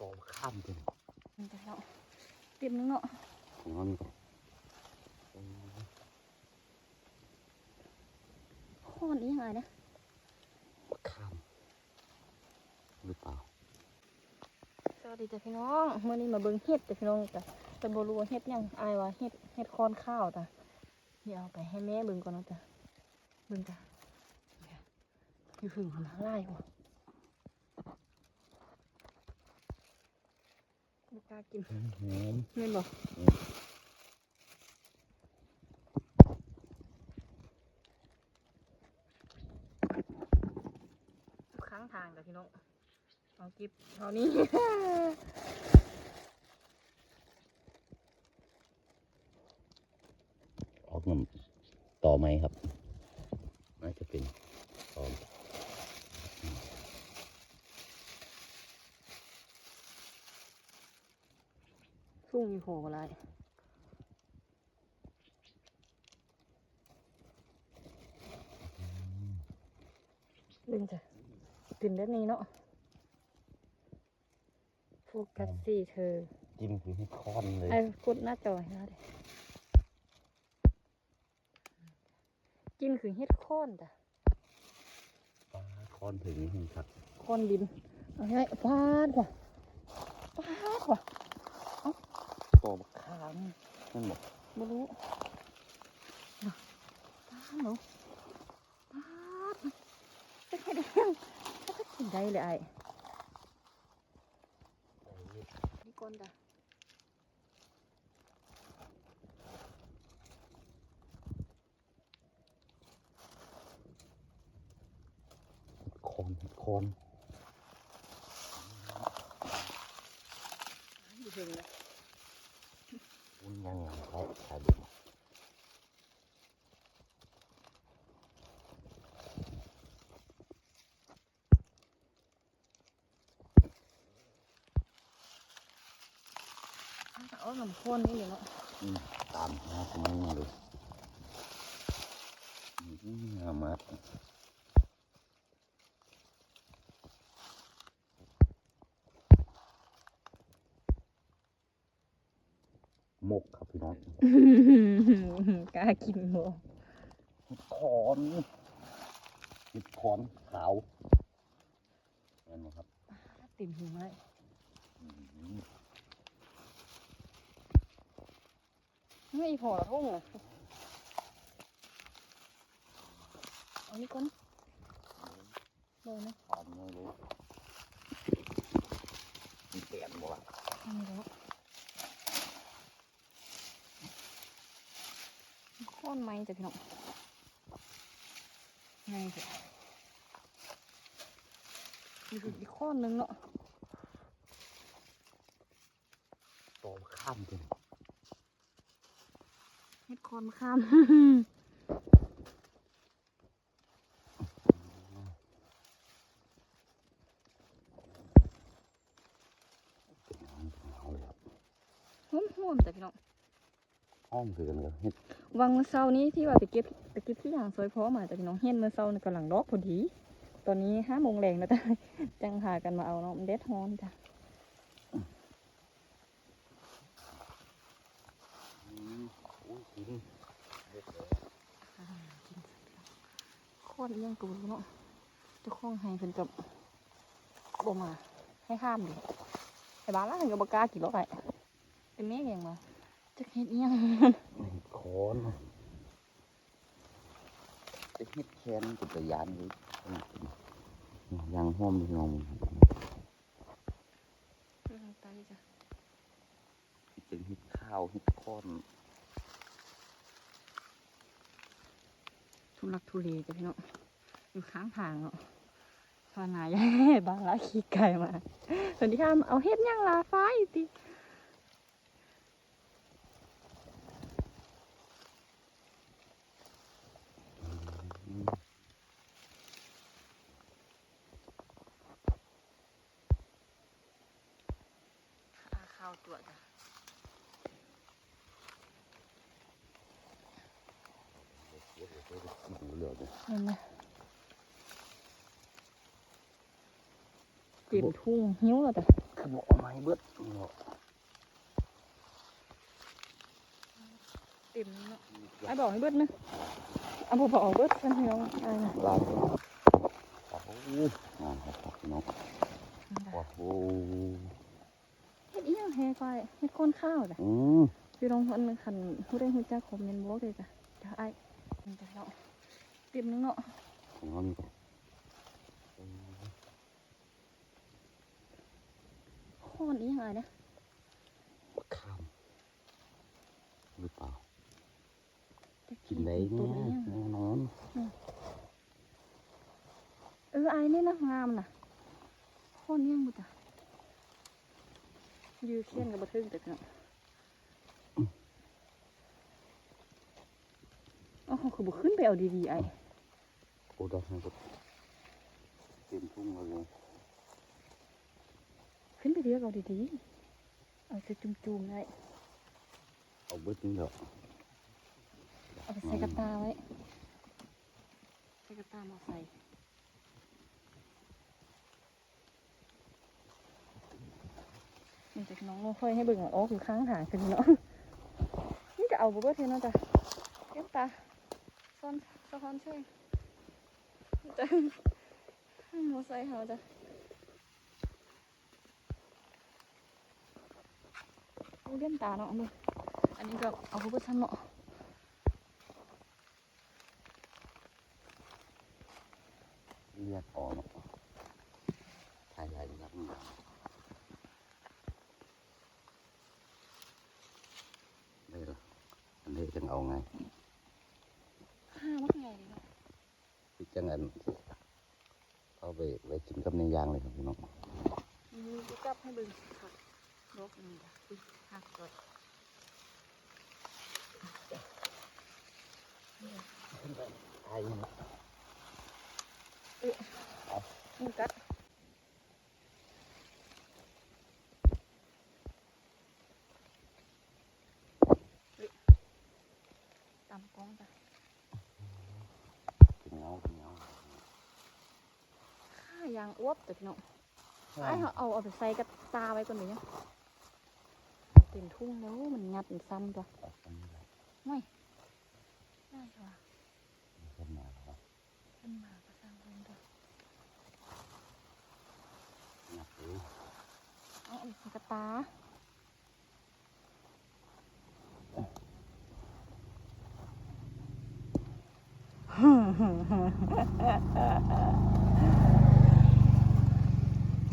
ตอข้ามเป็นมันจะเนาะเต็มนึงเนาะของมันก็ข้อนอีหยังไงนะข้ามหรือเปล่าสวัสดีจ้ะพี่น้องเมื่อนี้มาเบิ่งเห็ดจ้ะพี่น้องจ้ะแต่บ่รู้ว่าเห็ดหยังอายว่าเห็ดเห็ดคอนข้าวจ้ะเดี๋ยวเอาไปให้แม่เบิ่งก่อนเนาะจ้ะเบิ่งจ้ะเนี่ยอยู่หึงมันไล่บ่ บ่กล้ากินหอมเงินบ่ทุกครั้งทางจ้ะพี่น้องเอากิบเท่านี้ออกน้ำต่อไหมครับ น่าจะเป็นต่อ ฟุ้งอยู่โหอะไรดึงจ้ะตื่นด้านนี้เนาะโฟกัสสี่เธอจิ้มคือให้ค้อนเลยไอ้กดหน้าจอให้เราดิกินคือเฮ็ดโค่นจ้ะปลาค้อนถึงนี่ครับโค่นดินเอาให้ฟาดกว่าฟาดกว่า ตอข้ามนั่นบอกไม่รู้น่ะฟาดหนูฟาดจะแค่เดียวถ้าก็กินได้เลยไอ้นี่ก้นจ้ะค้อนค้อนอยู่ถึงเลยอุ้ ยยังไงเขาถ่ายดูเอาหนมข้นนี่เลยเนาะอืมตามหาทำไมมาเลยอืมงา มมากหมกครับพี่น้องกล้ากินบ่เห็ดขอนเห็ดขอนขาวเห็นไหมครับติ่มหิมะอืมไม่พอละทุ่งอะเอานี่ก่อนเลยนะขอนไม่รู้มีเปลี่ยนบ่วะอันนี้แล้วข้ อนไม้จ้ะพี่น้องไงจ้ะมีอีกข้อนหนึงเนาะตอข้ามเป็นเฮ็ดคอนข้ามเป็นน้ำเป็นเอาเลยครับห่มห่มจ้ะพี่น้องห้องคือกันเลยเห็ด วังเมื่อเช้านี้ที่ว่าไปเก็บไปเก็บที่อย่างซอยพร้อมมาจ้ะพี่น้องเฮ็ดเมื่อเช้านี่กำลังดอกพอดี ตอนนี้ห้าโมงแรงแล้วจ้ะจังพากันมาเอาเนาะมันเด็ดฮอนจ้ะอืมอุ้ยกินยังกูเนาะเจ้าของให้เพิ่นกับบ่มาให้ข้ามดิไอ้บ้านละเพิ่นก็บ่กากินหรอกไอ้เป็นแม่เองมาจักเฮ็ดอีหยัง อนจะเห็ดแค้นกับตะยานเลยยางห้อมพี่น้องตายจ้ะเป็นเห็ดข้าวเห็ดค้อนทุลักทุเลจ้ะพี่น้องอยู่ข้างทางเนาะพานายบ้านละขี้ไก่มาสวัสดีค่ะเอาเฮ็ดหยังล่ะฟ้าอีติ อาข้าวตัวจ้ะดูเหลือเลยเห็นไหมเต็มทุ่งหิ้วแล้วจ้ะคือบอกเอาไม้เบิดเนาะเต็มเนาะไอ้บอกให้เบิดนะเอาบ่บอกเบิดกันพี่น้องไอ้น่ะลายโอ้โหงานครับพี่น้องโอ้โหเฮ็ด อีหยังแฮก้อยเฮ็ดก้นข้าวจ้ะอืมพี่น้องคนขันผู้ได้ฮู้จักคมเมนต์บอกเลยจ้ะจ้ะไอ้เดี๋ยวเนาะเต็มนึงเนาะ ของเรานี่ก่อน ค้อนอีหยังไอ้เนี่ย มะขามหรือเปล่า จะ กินได้ ตัว แน่ อีหยัง แน่นอน เออไอ้นี่นะงามน่ะค้อนอีหยังบ่จ้ะยือ เขียนกับบ่ถึงแต่เนาะเอ้าเขาคือบ่ขึ้นไปเอาดีๆไอ้โอ้ดอกให้ก็เต็มทุ่งเลยขึ้นไปเรียกเอาดีๆเอาใส่จุ่มๆได้เอาเบิดนี่เถอะเอาไปใส่กระตาไว้ใส่กระตามาใส่ นี่จากน้องเราค่อยให้เบิ่งว่าอ๋อคือค้างหางขึ้นเนาะนี่จะเอาบุเบอร์เทนเนาะจ้ะเก็บตาซ่อนสะพอนช่วยจะให้มอไซค์เขาจ้ะเอาเลี้ยมตาเนาะมึงอันนี้ก็เอาบุเบอร์ทำเนาะเรียกออกเนาะถ่ายใหญ่ครับนี่ได้ละอันนี้จังเอาไง ห้ามักไงดีเนาะ พี่ จังอันเอาไปไว้กินกับในยางเลยครับพี่น้องมีกูกลับให้เบิ่งค่ะรกนี่จ้ะอุ้ยหักก่อนไอ้นี่นี่กัดเฮ้ยตำกล้องจ้ะเป็นเงาเป็นเงา ข้า ยางอ้วบแต่พี่น้องไอ้เขาเอาเอาไปใส่กระตาไว้ก่อนเดี๋ยวนี้เต็มทุ่งแล้วมันงัดมันซ้ำตัวไม่ได้ค่ะขึ้นมาแล้วขึ้นมาก็สร้างเพิ่มตัวหนักเลยเอาเอาไปใส่กระตา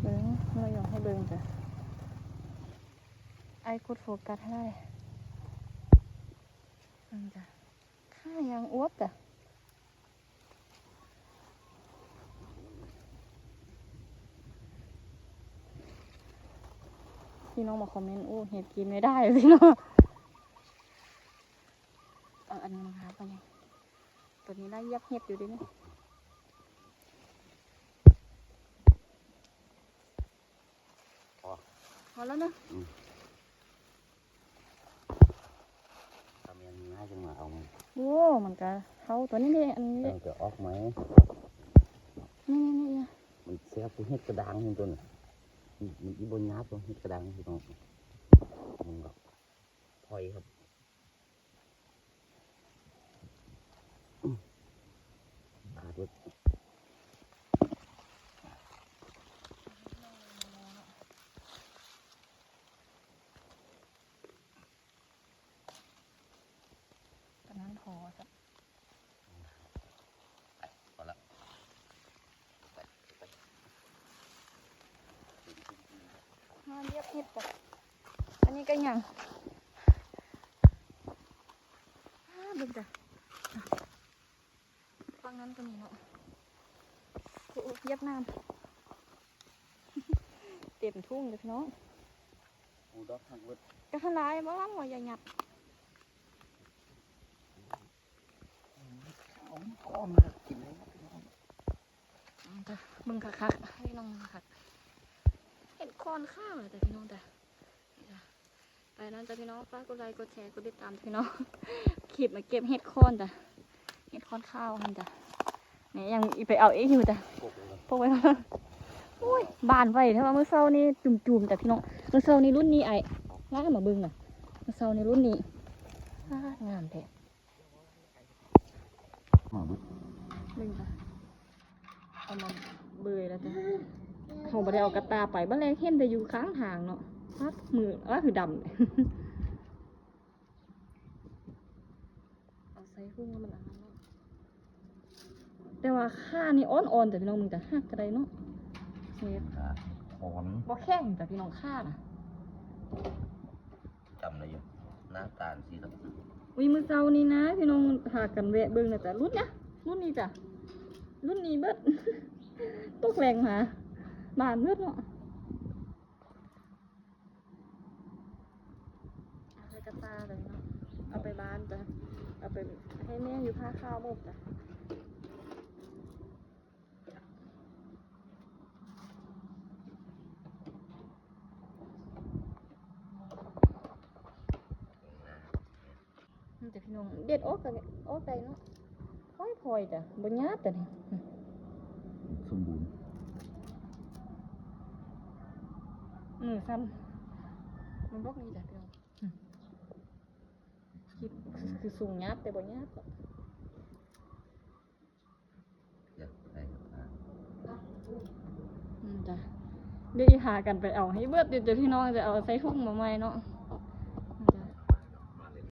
เบิ้งเมื่อยองให้เบิ้งจ้ะ ไอ้กดโฟกัสให้ได้เบิ้งจ้ะข้ายังอ้วบจ้ะพี่น้องมาคอมเมนต์โอ้เห็ดกินไม่ได้พี่น้องเอาอันนี้มาหาไปไงตัวนี้ได้ยับเห็ดอยู่ดิเนี่ยพอแล้วนะ ทำยังไงจังมาเอาไงโอ้มันก็เขาตัวนี้เลยอันนี้เลเรายจะออกไหมนี่นี่นี่มันเสียผู้เห็ดกระดังนี่ตัวน่ะมันมันอีบนยับตัวเห็ดกระดังพี่น้องมันก็พลอยครับอืมขาดไว้ ตอนนั้นพอสัก พอละไปไป ห้า เรียบเห็ดจ้ะอันนี้ก็ยังอ่าเบึงจ้ะอะฟังนั้นก็มีเนาะโอ้โหเย็บน้ำเต็มทุ่งเลยพี่น้องอูดอกทางเวิร์ดก็ทลายบ้างว่าอย่าหยัดเอาก้อนมากินเลยครับพี่น้องอืมจ้ะมึงคักคักๆให้น้องมึงคัก เห็นคอนข้าวเลยแต่พี่น้องจ้ะนี่จ้ะไปนั้นจ้ะพี่น้องฝากกดไลค์กดแชร์กดติดตามจ้ะพี่น้องคลิปมาเก็บเห็ดคอนจ้ะเห็ดคอนข้าวหันจ้ะเนี่ยยังอีไปเอาเองอยู่จ้ะโกกเลยครับพวกไว้ก่อนไปโอ้ยบานไว้ถ้าว่ามื้อเช้านี่จุ่มๆแต่พี่น้องมื้อเช้านี่รุ่นนี้ไอ้งามมาเบิ่งน่ะมื้อเช้านี่รุ่นนี้อ้างามแท้มาเบิดเบิ่งจ้ะเอามาเบื่อแล้วจ้ะ เขาบ่ได้เอากระตาไปบ่แลเห็นแต่อยู่ข้างทางเนาะฮัดมืออ้าคือดำเอาใส่หุ้งแล้วมันอันนั้นเนาะแต่ว่าข้านี่อ่อนๆแต่พี่น้องมึงจะหักกระไดเนาะเนี่ยอ่าหอนบ่แข็งแต่พี่น้องข้าน่ะจำได้อยู่หน้าตาลสีดำอุ้ยมือเช้านี้นะ พี่น้องพากันแวะเบิ่งนะจ้ะรุ่นเนี้ยรุ่นนี้จ้ะรุ่นนี้เบิดตกแรงมา บานเบิดเนาะเอาไปกระตาเลยเนาะ เอาไปบ้านจ้ะ เอาไปให้แม่อยู่ผ้าข้าวหมกจ้ะนี่แต่พี่น้องเด็ดออกกันออกใจเนาะค่อยพลอยจ้ะบนยาบแต่นี่สมบูรณ์ มือสั้นมันบอกนี่จ้ะพี่น้องอืมคิดคือสูงยาบแต่บนยาบจ้ะอยากได้อ่าอืมจ้ะเดี๋ยวอีหากันไปเอาให้เบิดเดี๋ยวจะพี่น้องจะเอาใส่ถุงมาใหม่เนาะ